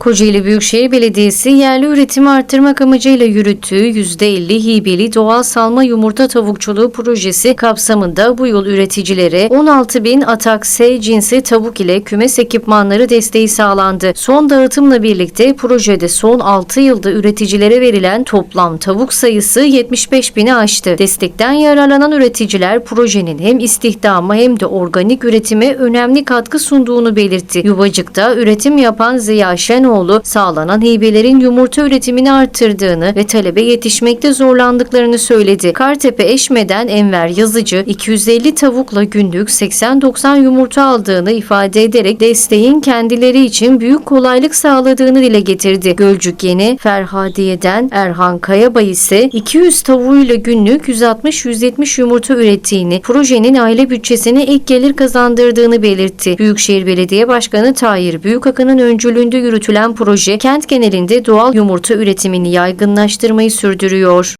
Kocaeli Büyükşehir Belediyesi yerli üretimi arttırmak amacıyla yürüttüğü %50 hibeli doğal salma yumurta tavukçuluğu projesi kapsamında bu yıl üreticilere 16 bin Atak S cinsi tavuk ile kümes ekipmanları desteği sağlandı. Son dağıtımla birlikte projede son 6 yılda üreticilere verilen toplam tavuk sayısı 75 bini aştı. Destekten yararlanan üreticiler projenin hem istihdama hem de organik üretime önemli katkı sunduğunu belirtti. Yuvacık'ta üretim yapan Ziya Şenoğlu sağlanan hibelerin yumurta üretimini arttırdığını ve talebe yetişmekte zorlandıklarını söyledi. Kartepe Eşme'den Enver Yazıcı 250 tavukla günlük 80-90 yumurta aldığını ifade ederek desteğin kendileri için büyük kolaylık sağladığını dile getirdi. Gölcük Yeni Ferhadiye'den Erhan Kayabay ise 200 tavuğuyla günlük 160-170 yumurta ürettiğini, projenin aile bütçesine ek gelir kazandırdığını belirtti. Büyükşehir Belediye Başkanı Tahir Büyükakın'ın öncülüğünde yürütülen proje kent genelinde doğal yumurta üretimini yaygınlaştırmayı sürdürüyor.